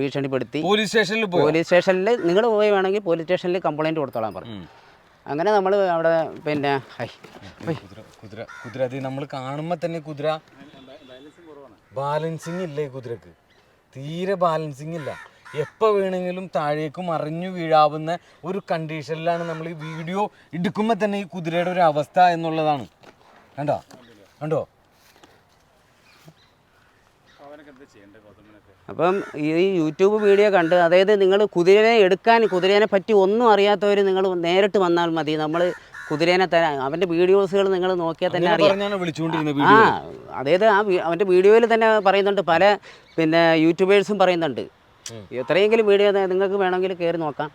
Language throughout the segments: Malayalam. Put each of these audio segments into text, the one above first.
ഭീഷണിപ്പെടുത്തി. പോലീസ് സ്റ്റേഷനിൽ പോയി. പോലീസ് സ്റ്റേഷനിൽ നിങ്ങൾ പോയി വേണമെങ്കിൽ പോലീസ് സ്റ്റേഷനിൽ കംപ്ലൈന്റ് കൊടുത്തോളാൻ പറഞ്ഞു. അങ്ങനെ നമ്മൾ അവിടെ പിന്നെ ഹൈ കുതിര കുതിര കുതിര അത് നമ്മൾ കാണുമ്പോൾ തന്നെ കുതിര ബാലൻസിങ് ഇല്ല ഈ കുതിരക്ക്? തീരെ ബാലൻസിങ് ഇല്ല. എപ്പോൾ വേണമെങ്കിലും താഴേക്ക് മറിഞ്ഞു വീഴാവുന്ന ഒരു കണ്ടീഷനിലാണ് നമ്മൾ ഈ വീഡിയോ എടുക്കുമ്പോൾ തന്നെ ഈ കുതിരയുടെ ഒരു അവസ്ഥ എന്നുള്ളതാണ്. കണ്ടോ? കണ്ടോ? അപ്പം ഈ യൂട്യൂബ് വീഡിയോ കണ്ട് അതായത് നിങ്ങൾ കുതിരനെ എടുക്കാൻ കുതിരേനെ പറ്റി ഒന്നും അറിയാത്തവർ നിങ്ങൾ നേരിട്ട് വന്നാൽ മതി. നമ്മൾ കുതിരേനെ തരാൻ അവന്റെ വീഡിയോസുകൾ നിങ്ങൾ നോക്കിയാൽ തന്നെ അറിയാം. ആ അതായത് ആ അവന്റെ വീഡിയോയിൽ തന്നെ പറയുന്നുണ്ട് പല പിന്നെ യൂട്യൂബേഴ്സും പറയുന്നുണ്ട്. എത്രയെങ്കിലും വീഡിയോ നിങ്ങൾക്ക് വേണമെങ്കിൽ കയറി നോക്കാം.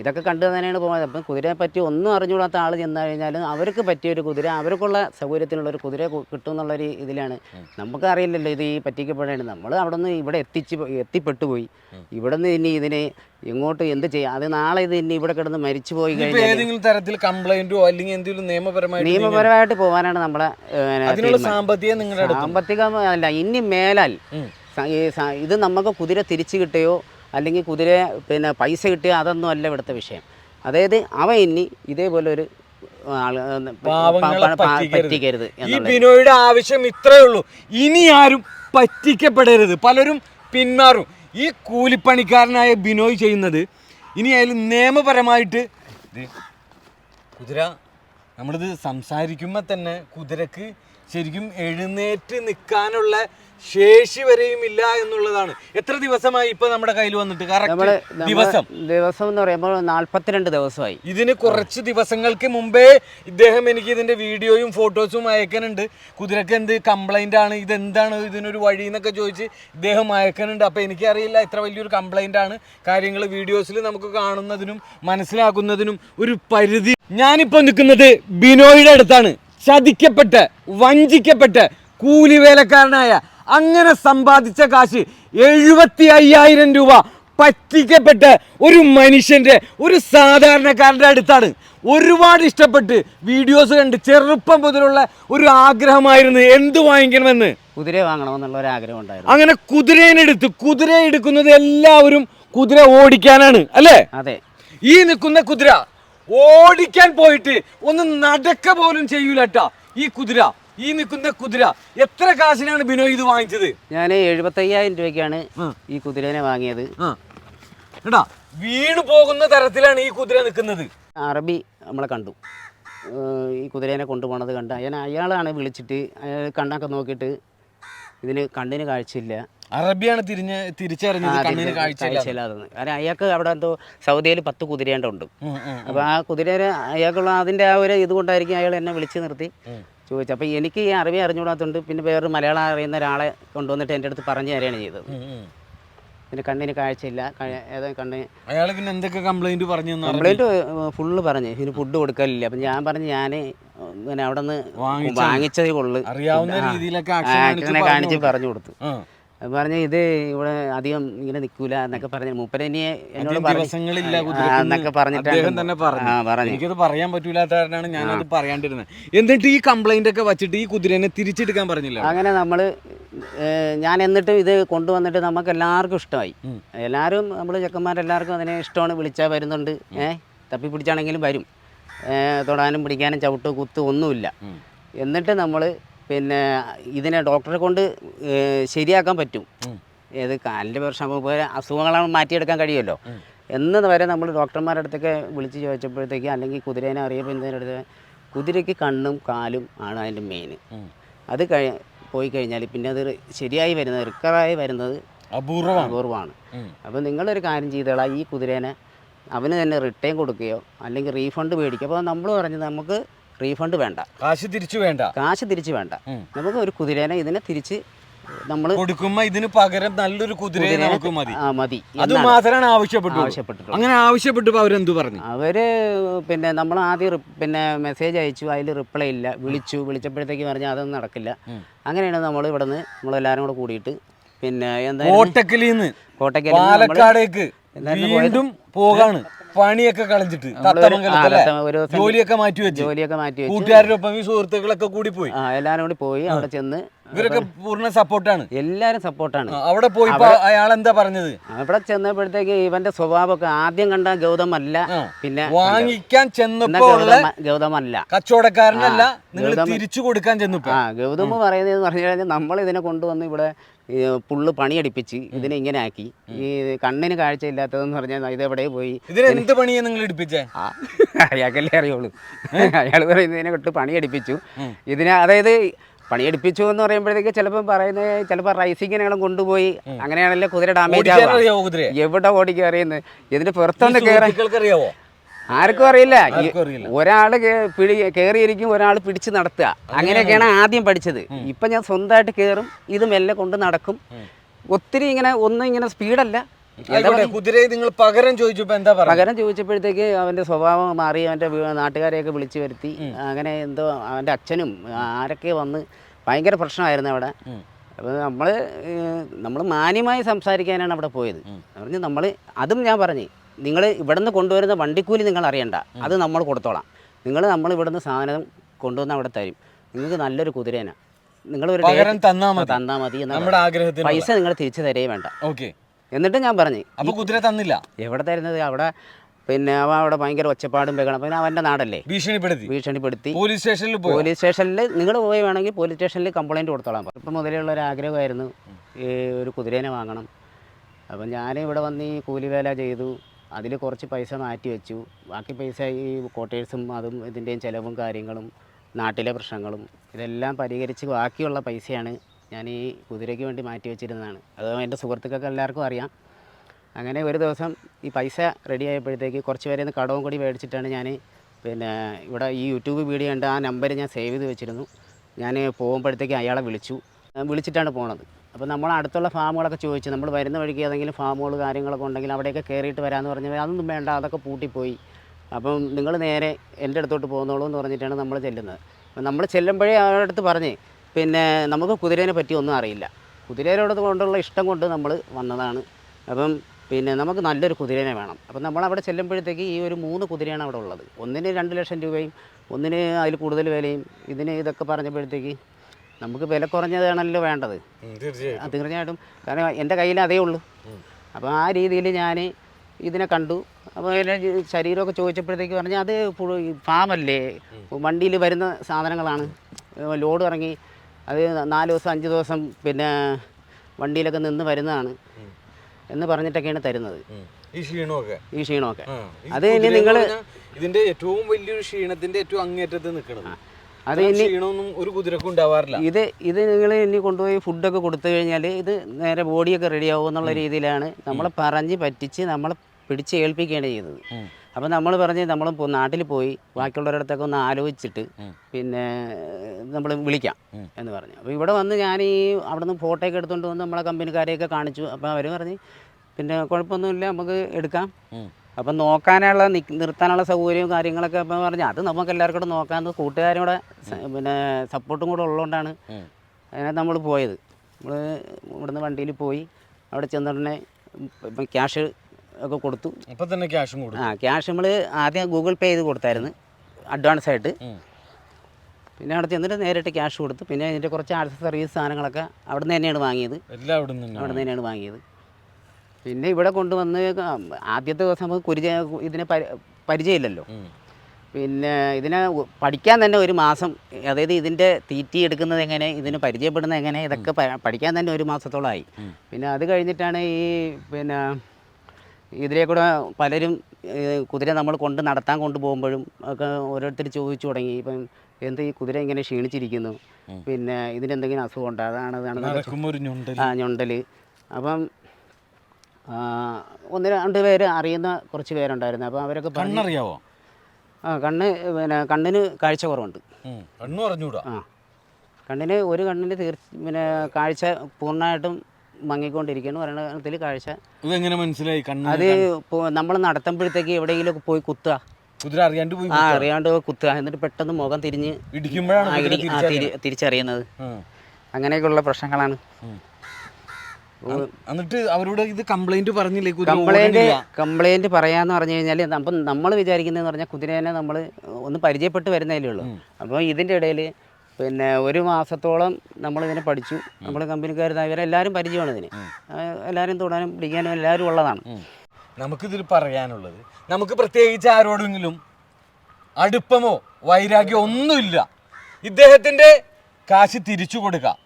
ഇതൊക്കെ കണ്ടു തന്നെയാണ് പോകുന്നത് അപ്പം കുതിരയെ പറ്റി ഒന്നും അറിഞ്ഞുകൂടാത്ത ആൾ ചെന്ന് കഴിഞ്ഞാൽ അവർക്ക് പറ്റിയ ഒരു കുതിര അവർക്കുള്ള സൗകര്യത്തിനുള്ള ഒരു കുതിര കിട്ടും എന്നുള്ളൊരു ഇതിലാണ്. നമുക്ക് അറിയില്ലല്ലോ ഇത് ഈ പറ്റിക്കപ്പെടേണ്ടത്. നമ്മൾ അവിടെ നിന്ന് ഇവിടെ എത്തിച്ച് എത്തിപ്പെട്ടു പോയി. ഇവിടെ നിന്ന് ഇനി ഇതിനെ എങ്ങോട്ട് എന്ത് ചെയ്യാം? അത് നാളെ ഇത് ഇനി ഇവിടെ കിടന്ന് മരിച്ചു പോയി കഴിഞ്ഞു കഴിഞ്ഞാൽ ഏതെങ്കിലും തരത്തിൽ കംപ്ലൈന്റോ അല്ലെങ്കിൽ എന്തെങ്കിലും നിയമപരമായിട്ട് നിയമപരമായിട്ട് പോകാനാണ് നമ്മളെ അതിനുള്ള. സാമ്പത്തികം നിങ്ങളുടെ സാമ്പത്തികം അല്ല ഇനി മേലാൽ ഇത് നമുക്ക് കുതിര തിരിച്ചു കിട്ടുകയോ അല്ലെങ്കിൽ കുതിര പിന്നെ പൈസ കിട്ടുക അതൊന്നും അല്ല ഇവിടുത്തെ വിഷയം. അതായത് അവ ഇനി ഇതേപോലെ ഒരു പറ്റിക്കരുത്. ഈ ബിനോയുടെ ആവശ്യം ഇത്രയേ ഉള്ളൂ. ഇനി ആരും പറ്റിക്കപ്പെടരുത്. പലരും പിന്മാറും. ഈ കൂലിപ്പണിക്കാരനായ ബിനോയ് ചെയ്യുന്നത് ഇനി അയാൾ നിയമപരമായിട്ട് കുതിര നമ്മളിത് സംസാരിക്കുമ്പോൾ തന്നെ കുതിരക്ക് ശരിക്കും എഴുന്നേറ്റ് നിൽക്കാനുള്ള ശേഷി വരെയും ഇല്ല എന്നുള്ളതാണ്. എത്ര ദിവസമായി ഇപ്പൊ നമ്മുടെ കയ്യിൽ വന്നിട്ട്? നമ്മൾ കറക്റ്റ് ദിവസം. ദിവസം എന്ന് പറയുമ്പോൾ നാല്പത്തിരണ്ട് ദിവസമായി. ഇതിന് കുറച്ച് ദിവസങ്ങൾക്ക് മുമ്പേ ഇദ്ദേഹം എനിക്ക് ഇതിന്റെ വീഡിയോയും ഫോട്ടോസും അയക്കാനുണ്ട് കുതിരക്ക് എന്ത് കംപ്ലൈന്റ് ആണ്? ഇതെന്താണ്? ഇതിനൊരു വഴി എന്നൊക്കെ ചോദിച്ച് ഇദ്ദേഹം അയക്കാനുണ്ട് അപ്പൊ എനിക്കറിയില്ല ഇത്ര വലിയൊരു കംപ്ലൈന്റ് ആണ്. കാര്യങ്ങൾ വീഡിയോസിൽ നമുക്ക് കാണുന്നതിനും മനസ്സിലാക്കുന്നതിനും ഒരു പരിധി. ഞാനിപ്പോ നിൽക്കുന്നത് ബിനോയുടെ അടുത്താണ്. ചതിക്കപ്പെട്ട് വഞ്ചിക്കപ്പെട്ട് കൂലിവേലക്കാരനായ അങ്ങനെ സമ്പാദിച്ച കാശ് എഴുപത്തി അയ്യായിരം രൂപ പറ്റിക്കപ്പെട്ട ഒരു മനുഷ്യന്റെ ഒരു സാധാരണക്കാരന്റെ അടുത്താണ്. ഒരുപാട് ഇഷ്ടപ്പെട്ട് വീഡിയോസ് കണ്ട് ചെറുപ്പം മുതലുള്ള ഒരു ആഗ്രഹമായിരുന്നു എന്ത് വാങ്ങിക്കണമെന്ന്. കുതിര വാങ്ങണമെന്നുള്ള ഒരു ആഗ്രഹം ഉണ്ടായിരുന്നു. അങ്ങനെ കുതിരേനെടുത്ത് കുതിര എടുക്കുന്നത് എല്ലാവരും കുതിര ഓടിക്കാനാണ് അല്ലേ? അതെ. ഈ നിൽക്കുന്ന കുതിര ഓടിക്കാൻ പോയിട്ട് ഒന്ന് നടക്ക പോലും ചെയ്യൂലട്ടാ ഈ കുതിര. ഈ നിൽക്കുന്ന കുതിര എത്ര കാശിനാണ് ബിനോയ് ഇത് വാങ്ങിച്ചത്? ഞാൻ എഴുപത്തയ്യായിരം രൂപയ്ക്കാണ് ഈ കുതിരനെ വാങ്ങിയത്. എടാ വീണു പോകുന്ന തരത്തിലാണ് ഈ കുതിര നിൽക്കുന്നത്. അറബി നമ്മളെ കണ്ടു. ഈ കുതിരേനെ കൊണ്ടുപോണത് കണ്ട. ഞാൻ അയാളാണ് വിളിച്ചിട്ട് അയാൾ കണ്ണൊക്കെ നോക്കിയിട്ട് ഇതിന് കണ്ണിന് കാഴ്ചയില്ല. അറബിയാണ് തിരിഞ്ഞ് തിരിച്ചറിഞ്ഞത് കണ്ണിന് കാഴ്ചയില്ലാതെന്ന് കാരണം അയാൾക്ക് അവിടെ എന്തോ സൗദിയിൽ പത്ത് കുതിരേണ്ടുണ്ട് ഉം. അപ്പോൾ ആ കുതിരേനെ അയാൾക്കുള്ള അതിന്റെ ആ ഒരു ഇതുകൊണ്ടായിരിക്കും അയാൾ എന്നെ വിളിച്ചു നിർത്തി. ചോദിച്ചു. അപ്പോൾ എനിക്ക് ഈ അറബി അറിഞ്ഞുകൂടാത്തതുകൊണ്ട് പിന്നെ വേറൊരു മലയാളം അറിയുന്ന ഒരാളെ കൊണ്ടുവന്നിട്ട് എന്റെ അടുത്ത് പറഞ്ഞു തരികയാണ് ചെയ്തത്. പിന്നെ കണ്ണിന് കാഴ്ചയില്ല. ഏതാ കണ്ണിന് അയാൾ പിന്നെ എന്തൊക്കെ കംപ്ലൈന്റ് പറഞ്ഞു. കംപ്ലൈന്റ് ഫുള്ള് പറഞ്ഞു. ഇതിന് ഫുഡ് കൊടുക്കലില്ല. അപ്പം ഞാൻ പറഞ്ഞു ഞാൻ പിന്നെ അവിടെ നിന്ന് വാങ്ങിച്ച- വാങ്ങിച്ചതേ ഉള്ളു. അറിയാവുന്ന രീതിയിലൊക്കെ കാണിച്ച് പറഞ്ഞു കൊടുത്തു. പറഞ്ഞ് ഇത് ഇവിടെ അധികം ഇങ്ങനെ നിൽക്കൂല എന്നൊക്കെ പറഞ്ഞ് മൂപ്പരനെ എന്നോട് പറഞ്ഞു ദിവസങ്ങളില്ല ആ, കുതിരക്ക് എന്നൊക്കെ എന്ന് പറഞ്ഞിട്ടാണ് അദ്ദേഹം തന്നെ പറഞ്ഞു. ആ പറഞ്ഞു. എനിക്കത് പറയാൻ പറ്റൂലാത്ത കാരണമാണ് ഞാനത് പറയാണ്ടിരുന്നത്. എന്നിട്ട് ഈ കംപ്ലൈന്റ് ഒക്കെ വെച്ചിട്ട് ഈ കുതിരനെ തിരിച്ചെടുക്കാൻ പറഞ്ഞില്ല? അങ്ങനെ നമ്മൾ ഞാൻ എന്നിട്ടും ഇത് കൊണ്ടുവന്നിട്ട് നമുക്ക് എല്ലാവർക്കും ഇഷ്ടമായി. ഉം. എല്ലാവരും നമ്മൾ ചെക്കന്മാരെല്ലാവർക്കും അതിനെ ഇഷ്ടമാണ് വിളിച്ചാൽ വരുന്നുണ്ട്. ഏഹ് തപ്പി പിടിച്ചാണെങ്കിലും വരും. ഏ, തൊടാനും പിടിക്കാനും ചവിട്ട് കുത്ത് ഒന്നുമില്ല. ഉം. എന്നിട്ട് നമ്മൾ പിന്നെ ഇതിനെ ഡോക്ടറെ കൊണ്ട് ശരിയാക്കാൻ പറ്റും. ഏത് കാലിന്റെ പ്രശ്നം പോലെ അസുഖങ്ങളാണ് മാറ്റിയെടുക്കാൻ കഴിയുമല്ലോ. എന്ന് വരെ നമ്മൾ ഡോക്ടർമാരുടെ അടുത്തൊക്കെ വിളിച്ച് ചോദിച്ചപ്പോഴത്തേക്ക് അല്ലെങ്കിൽ കുതിരേനെ അറിയപ്പെടുന്നതിനടുത്ത് കുതിരയ്ക്ക് കണ്ണും കാലും ആണ് അതിന്റെ മെയിൻ അത് കഴി പോയി കഴിഞ്ഞാൽ പിന്നെ അത് ശരിയായി വരുന്നത് റിക്കവറായി വരുന്നത് അപൂർവമാണ്. അപൂർവമാണ്. അപ്പോൾ നിങ്ങളൊരു കാര്യം ചെയ്തോളാം. ഈ കുതിരേനെ അവന് തന്നെ റിട്ടേൺ കൊടുക്കുകയോ അല്ലെങ്കിൽ റീഫണ്ട് മേടിക്കുക അപ്പോൾ നമ്മൾ പറഞ്ഞത് നമുക്ക് റീഫണ്ട് വേണ്ട. കാശ് തിരിച്ചു വേണ്ട. കാശ് തിരിച്ചു വേണ്ട. നമുക്ക് ഒരു കുതിരേനെ ഇതിനെ തിരിച്ച് നമ്മൾ കൊടുക്കുമ്പോ ഇതിന് പകരം നല്ലൊരു കുതിരയെ നമുക്ക് മതി. മതി. അത് മാത്രമാണ് ആവശ്യപ്പെട്ടു ആവശ്യപ്പെട്ടു അങ്ങനെ ആവശ്യപ്പെട്ടപ്പോൾ അവരെന്തു പറഞ്ഞു? അവർ പിന്നെ നമ്മൾ ആദ്യം പിന്നെ മെസ്സേജ് അയച്ചു അതിൽ റിപ്ലൈ ഇല്ല. വിളിച്ചു. വിളിച്ചപ്പോഴത്തേക്ക് പറഞ്ഞാൽ അതൊന്നും നടക്കില്ല. അങ്ങനെയാണ് നമ്മൾ ഇവിടെ നമ്മൾ നമ്മളെല്ലാവരും കൂടെ കൂടിയിട്ട് പിന്നെ എന്താ കോട്ടക്കലിന്ന്. കോട്ടക്കലേക്ക് പാലക്കാടേക്ക് വീണ്ടും പോകാണ്. പണിയൊക്കെ കളഞ്ഞിട്ട് തത്തമംഗലത്ത് ജോലിയൊക്കെ മാറ്റി വെച്ചു. ജോലിയൊക്കെ മാറ്റി കൂട്ടുകാരോടൊപ്പം കൂട്ടുകാരുടെ ഒപ്പം ഈ സുഹൃത്തുക്കളൊക്കെ കൂടി പോയി. ആ എല്ലാവരും കൂടി പോയി അവിടെ ചെന്ന് ഇവരൊക്കെ പൂർണ സപ്പോർട്ടാണ്. എല്ലാരും സപ്പോർട്ടാണ്. അവിടെ പോയി അയാൾ എന്താ പറഞ്ഞത്? അവിടെ ചെന്നപ്പോഴത്തേക്ക് ഇവന്റെ സ്വഭാവമൊക്കെ ആദ്യം കണ്ട ഗൗതമല്ല. പിന്നെ വാങ്ങിക്കാൻ ചെന്നപ്പോ ഗൗതമല്ല. കച്ചവടക്കാരനല്ല നിങ്ങൾ തിരിച്ചു കൊടുക്കാൻ ചെന്നപ്പോ. ആ ഗൗതമ പറയുന്നത് പറഞ്ഞു കഴിഞ്ഞാൽ നമ്മൾ ഇതിനെ കൊണ്ടുവന്ന് ഇവിടെ പുള്ള് പണിയടിപ്പിച്ച് ഇതിനെ ഇങ്ങനെ ആക്കി ഈ കണ്ണിന് കാഴ്ചയില്ലാത്തതെന്ന് പറഞ്ഞാൽ ഇതെവിടെ പോയി? ഇതിനെന്ത് എന്ത് പണിയാ നിങ്ങൾ എടുപ്പിച്ചേ? ആ അയാൾക്കല്ലേ അറിയുള്ളൂ. അയാൾ പറയുന്നതിനെ തൊട്ട് പണിയടിപ്പിച്ചു. ഇതിനെ അതായത് പണിയടിപ്പിച്ചു എന്ന് പറയുമ്പോഴത്തേക്ക് ചിലപ്പോൾ പറയുന്നത് ചിലപ്പോൾ റൈസിങ്ങിനെല്ലാം കൊണ്ടുപോയി. അങ്ങനെയാണല്ലേ കുതിര ഡാമേജ് ആവുക. എവിടെ ഓടിക്കാൻ അറിയുന്നത്? ഇതിന്റെ പുറത്തൊന്ന് കയറാൻ അറിയാവോ? ആർക്കും അറിയില്ല. ഒരാൾ പിടി കയറിയിരിക്കും ഒരാൾ പിടിച്ച് നടത്തുക. അങ്ങനെയൊക്കെയാണ് ആദ്യം പഠിച്ചത്. ഇപ്പൊ ഞാൻ സ്വന്തമായിട്ട് കയറും ഇത് മെല്ലെ കൊണ്ട് നടക്കും. ഒത്തിരി ഇങ്ങനെ ഒന്നും ഇങ്ങനെ സ്പീഡല്ല. കുതിരയെ നിങ്ങൾ പകരം ചോദിച്ചപ്പോ എന്താ പറയുക പകരം ചോദിച്ചപ്പോഴത്തേക്ക് അവന്റെ സ്വഭാവം മാറി അവന്റെ നാട്ടുകാരെയൊക്കെ വിളിച്ചു വരുത്തി. അങ്ങനെ എന്തോ അവന്റെ അച്ഛനും ആരൊക്കെ വന്ന് ഭയങ്കര പ്രശ്നമായിരുന്നു അവിടെ. അപ്പോൾ നമ്മൾ നമ്മൾ മാന്യമായി സംസാരിക്കാനാണ് അവിടെ പോയത്. പറഞ്ഞ് നമ്മൾ അതും ഞാൻ പറഞ്ഞു. നിങ്ങൾ ഇവിടുന്ന് കൊണ്ടുവരുന്ന വണ്ടിക്കൂലി നിങ്ങൾ അറിയണ്ട. അത് നമ്മൾ കൊടുത്തോളാം. നിങ്ങൾ നമ്മൾ ഇവിടുന്ന് സാധനം കൊണ്ടുവന്ന് അവിടെ തരും. നിങ്ങൾക്ക് നല്ലൊരു കുതിരേന. നിങ്ങൾ പകരം തന്നാ മതി. തന്നാൽ മതി നമ്മുടെ. ആഗ്രഹത്തിന് പൈസ നിങ്ങൾ തിരിച്ചു തരേ വേണ്ട. ഓക്കെ. എന്നിട്ട് ഞാൻ പറഞ്ഞു അപ്പൊ കുതിര തന്നില്ല. എവിടെ തരുന്നത്? അവിടെ പിന്നെ അവ അവിടെ ഭയങ്കര ഒച്ചപ്പാടും ബഹളം പിന്നെ അവന്റെ നാടല്ലേ? ഭീഷണിപ്പെടുത്തി. ഭീഷണിപ്പെടുത്തി. പോലീസ് സ്റ്റേഷനിൽ പോയി? പോലീസ് സ്റ്റേഷനിൽ നിങ്ങൾ പോയി വേണമെങ്കിൽ പോലീസ് സ്റ്റേഷനിൽ കംപ്ലൈന്റ് കൊടുത്തോളാം. ഇപ്പം മുതലുള്ള ഒരു ആഗ്രഹമായിരുന്നു ഈ ഒരു കുതിരേനെ വാങ്ങണം. അപ്പം ഞാൻ ഇവിടെ വന്ന് ഈ കൂലിവേല ചെയ്തു. അതിൽ കുറച്ച് പൈസ മാറ്റി വെച്ചു. ബാക്കി പൈസ ഈ കോട്ടേഴ്സും അതും ഇതിന്റെയും ചിലവും കാര്യങ്ങളും നാട്ടിലെ പ്രശ്നങ്ങളും ഇതെല്ലാം പരിഹരിച്ച് ബാക്കിയുള്ള പൈസയാണ് ഞാൻ ഈ കുതിരയ്ക്ക് വേണ്ടി മാറ്റി വെച്ചിരുന്നതാണ്. അത് എന്റെ സുഹൃത്തുക്കൾക്ക് എല്ലാവർക്കും അറിയാം. അങ്ങനെ ഒരു ദിവസം ഈ പൈസ റെഡി ആയപ്പോഴത്തേക്ക് കുറച്ച് പേരെ കടവും കൂടി മേടിച്ചിട്ടാണ് ഞാൻ പിന്നെ ഇവിടെ ഈ യൂട്യൂബ് വീഡിയോ ഉണ്ട് ആ നമ്പർ ഞാൻ സേവ് ചെയ്ത് വെച്ചിരുന്നു. ഞാൻ പോകുമ്പോഴത്തേക്ക് അയാളെ വിളിച്ചു. വിളിച്ചിട്ടാണ് പോണത്. അപ്പോൾ നമ്മൾ അടുത്തുള്ള ഫാമുകളൊക്കെ ചോദിച്ചു നമ്മൾ വരുന്ന വഴിക്ക് ഏതെങ്കിലും ഫാമുകൾ കാര്യങ്ങളൊക്കെ ഉണ്ടെങ്കിൽ അവിടെയൊക്കെ കയറിയിട്ട് വരാമെന്ന് പറഞ്ഞാൽ അതൊന്നും വേണ്ട അതൊക്കെ പൂട്ടിപ്പോയി. അപ്പം നിങ്ങൾ നേരെ എന്റെ അടുത്തോട്ട് പോകുന്നോളൂ എന്ന് പറഞ്ഞിട്ടാണ് നമ്മൾ ചെല്ലുന്നത്. അപ്പം നമ്മൾ ചെല്ലുമ്പോഴേ അവരുടെ അടുത്ത് പറഞ്ഞ് പിന്നെ നമുക്ക് കുതിരേനെ പറ്റി ഒന്നും അറിയില്ല. കുതിരേനോട് കൊണ്ടുള്ള ഇഷ്ടം കൊണ്ട് നമ്മൾ വന്നതാണ്. അപ്പം പിന്നെ നമുക്ക് നല്ലൊരു കുതിരേനെ വേണം. അപ്പം നമ്മൾ അവിടെ ചെല്ലുമ്പോഴത്തേക്ക് ഈ ഒരു മൂന്ന് കുതിരയാണ് അവിടെ ഉള്ളത്. ഒന്നിന് രണ്ട് ലക്ഷം രൂപയും ഒന്നിന് അതിൽ കൂടുതൽ വിലയും ഇതിന് ഇതൊക്കെ പറഞ്ഞപ്പോഴത്തേക്ക് നമുക്ക് വില കുറഞ്ഞതാണല്ലോ വേണ്ടത്. തീർച്ചയായിട്ടും. കാരണം എന്റെ കയ്യിൽ അതേ ഉള്ളൂ. അപ്പോൾ ആ രീതിയിൽ ഞാൻ ഇതിനെ കണ്ടു. അപ്പോൾ എന്റെ ശരീരമൊക്കെ ചോദിച്ചപ്പോഴത്തേക്ക് പറഞ്ഞാൽ അത് ഫാമല്ലേ? വണ്ടിയിൽ വരുന്ന സാധനങ്ങളാണ്. ലോഡ് ഇറങ്ങി അത് നാല് ദിവസം അഞ്ച് ദിവസം പിന്നെ വണ്ടിയിലൊക്കെ നിന്ന് വരുന്നതാണ് എന്ന് പറഞ്ഞിട്ടൊക്കെയാണ് തരുന്നത്. ഈ ക്ഷീണമൊക്കെ? ഈ ക്ഷീണമൊക്കെ. അത് ഇനി നിങ്ങൾ ഇതിന്റെ ഇതിന്റെ ഏറ്റവും വലിയൊരു ക്ഷീണത്തിന്റെ ഏറ്റവും അങ്ങേറ്റത്ത് നിൽക്കുന്നത് അത് ഇനി ഒരു കുതിരക്കും ഉണ്ടാവാറില്ല. ഇത് ഇത് നിങ്ങൾ ഇനി കൊണ്ടുപോയി ഫുഡൊക്കെ കൊടുത്തു കഴിഞ്ഞാൽ ഇത് നേരെ ബോഡിയൊക്കെ റെഡിയാവും എന്നുള്ള രീതിയിലാണ് നമ്മൾ പറഞ്ഞ് പറ്റിച്ച് നമ്മളെ പിടിച്ച് ഏൽപ്പിക്കുകയാണ് ചെയ്തത് അപ്പം നമ്മൾ പറഞ്ഞ് നമ്മൾ നാട്ടിൽ പോയി ബാക്കിയുള്ളവരടുത്തൊക്കെ ഒന്ന് ആലോചിച്ചിട്ട് പിന്നെ നമ്മൾ വിളിക്കാം എന്ന് പറഞ്ഞു. അപ്പോൾ ഇവിടെ വന്ന് ഞാൻ ഈ അവിടെ നിന്ന് ഫോട്ടോ ഒക്കെ എടുത്തുകൊണ്ട് വന്ന് നമ്മളെ കമ്പനിക്കാരെയൊക്കെ കാണിച്ചു. അപ്പോൾ അവർ പറഞ്ഞ് പിന്നെ കുഴപ്പമൊന്നുമില്ല നമുക്ക് എടുക്കാം. അപ്പം നോക്കാനുള്ള നി നിർത്താനുള്ള സൗകര്യവും കാര്യങ്ങളൊക്കെ അപ്പം പറഞ്ഞാൽ അത് നമുക്ക് എല്ലാവർക്കും കൂടെ നോക്കാമെന്ന് കൂട്ടുകാരും കൂടെ പിന്നെ സപ്പോർട്ടും കൂടെ ഉള്ളതുകൊണ്ടാണ്. അതിനകത്ത് നമ്മൾ പോയത്. നമ്മൾ ഇവിടുന്ന് വണ്ടിയിൽ പോയി. അവിടെ ചെന്നുടനെ ഇപ്പം ക്യാഷ് ഒക്കെ കൊടുത്തു. ഇപ്പം തന്നെ ക്യാഷും കൊടുത്തു. ആ ക്യാഷ് നമ്മൾ ആദ്യം ഗൂഗിൾ പേ ചെയ്ത് കൊടുത്തായിരുന്നു. അഡ്വാൻസ് ആയിട്ട്. പിന്നെ അവിടെ ചെന്നിട്ട് നേരിട്ട് ക്യാഷ് കൊടുത്തു. പിന്നെ അതിന്റെ കുറച്ച് ആക്സസറീസ് സാധനങ്ങളൊക്കെ അവിടെ നിന്ന് തന്നെയാണ് വാങ്ങിയത്. എല്ലാം അവിടെ നിന്ന് തന്നെയാണ് വാങ്ങിയത്. പിന്നെ ഇവിടെ കൊണ്ടുവന്ന് ആദ്യത്തെ ദിവസം നമുക്ക് കുരിജ ഇതിനെ പരി പരിചയമില്ലല്ലോ. പിന്നെ ഇതിനെ പഠിക്കാൻ തന്നെ ഒരു മാസം അതായത് ഇതിന്റെ തീറ്റി എടുക്കുന്നത് എങ്ങനെ ഇതിന് പരിചയപ്പെടുന്നത് എങ്ങനെ ഇതൊക്കെ പഠിക്കാൻ തന്നെ ഒരു മാസത്തോളമായി പിന്നെ അത് കഴിഞ്ഞിട്ടാണ് ഈ പിന്നെ ഇതിലെ കൂടെ പലരും കുതിര നമ്മൾ കൊണ്ട് നടത്താൻ കൊണ്ടുപോകുമ്പോഴും ഒക്കെ ഓരോരുത്തർ ചോദിച്ചു തുടങ്ങി. ഇപ്പം എന്ത് ഈ കുതിര ഇങ്ങനെ ക്ഷീണിച്ചിരിക്കുന്നു? പിന്നെ ഇതിനെന്തെങ്കിലും അസുഖം ഉണ്ടോ അതാണ് ഞുണ്ടൽ ആ ഞൊണ്ടൽ അപ്പം ഒന്ന് രണ്ട് പേര് അറിയുന്ന കുറച്ച് പേരുണ്ടായിരുന്നു. അപ്പോൾ അവരൊക്കെ പറഞ്ഞു കണ്ണറിയാവോ? ആ കണ്ണ് പിന്നെ കണ്ണിന് കാഴ്ച കുറവുണ്ട്. കണ്ണു ആ. കണ്ണിന് ഒരു കണ്ണിന് തീർച്ച പിന്നെ കാഴ്ച പൂർണമായിട്ടും മങ്ങിക്കൊണ്ടിരിക്കുന്നു. ഒരെണ്ണത്തിൽ കാഴ്ച ഇതെങ്ങനെ മനസ്സിലായി? കണ്ണ്. അത് നമ്മൾ നടത്തുമ്പോഴത്തേക്ക് എവിടെയെങ്കിലും പോയി കുത്തുക. കുതിര അറിയാണ്ട് പോയി ആ അറിയാണ്ട് കുത്തുക. എന്നിട്ട് പെട്ടെന്ന് മുഖം തിരിഞ്ഞ് ഇടിക്കുമ്പോഴാണ് തിരിച്ചറിയുന്നത്. അങ്ങനെയൊക്കെയുള്ള പ്രശ്നങ്ങളാണ്. എന്നിട്ട് അവരോട് ഇത് കംപ്ലൈന്റ് പറഞ്ഞില്ലേ? Complaint complaint. പറയാന്ന് പറഞ്ഞു കഴിഞ്ഞാൽ അപ്പം നമ്മൾ വിചാരിക്കുന്നതെന്ന് പറഞ്ഞാൽ കുതിരേനെ നമ്മൾ ഒന്ന് പരിചയപ്പെട്ട് വരുന്നതിലേ ഉള്ളൂ. അപ്പോൾ ഇതിന്റെ ഇടയിൽ പിന്നെ ഒരു മാസത്തോളം നമ്മൾ ഇതിനെ പഠിച്ചു നമ്മൾ കമ്പനിക്കാർ ഇവരെല്ലാവരും പരിചയമാണ് ഇതിന്. എല്ലാവരും തൊടാനും പിടിക്കാനും എല്ലാവരും ഉള്ളതാണ്. നമുക്കിതിൽ പറയാനുള്ളത് നമുക്ക് പ്രത്യേകിച്ച് ആരോടെങ്കിലും അടുപ്പമോ വൈരാഗ്യമോ ഒന്നുമില്ല. ഇദ്ദേഹത്തിന്റെ കാശ് തിരിച്ചു കൊടുക്കുക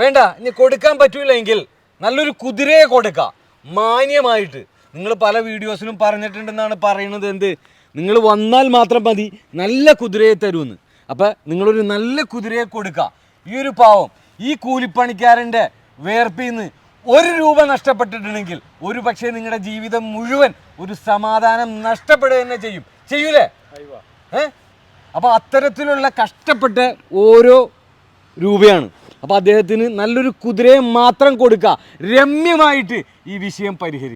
വേണ്ട ഇനി കൊടുക്കാൻ പറ്റൂലെങ്കിൽ നല്ലൊരു കുതിരയെ കൊടുക്കുക മാന്യമായിട്ട്. നിങ്ങൾ പല വീഡിയോസിലും പറഞ്ഞിട്ടുണ്ടെന്നാണ് പറയുന്നത് എന്ത്? നിങ്ങൾ വന്നാൽ മാത്രം മതി. നല്ല കുതിരയെ തരുമെന്ന് അപ്പം നിങ്ങളൊരു നല്ല കുതിരയെ കൊടുക്കുക ഈ ഒരു പാവം ഈ കൂലിപ്പണിക്കാരന്റെ വേർപ്പിൽ നിന്ന് ഒരു രൂപ നഷ്ടപ്പെട്ടിട്ടുണ്ടെങ്കിൽ ഒരു പക്ഷേ നിങ്ങളുടെ ജീവിതം മുഴുവൻ ഒരു സമാധാനം നഷ്ടപ്പെടുക തന്നെ ചെയ്യും. ചെയ്യൂലേ? ഏ? അപ്പോൾ അത്തരത്തിലുള്ള കഷ്ടപ്പെട്ട ഓരോ രൂപയാണ്. അപ്പോൾ അദ്ദേഹത്തിന് നല്ലൊരു കുതിരയെ മാത്രം കൊടുക്കുക രമ്യമായിട്ട് ഈ വിഷയം പരിഹരിക്കും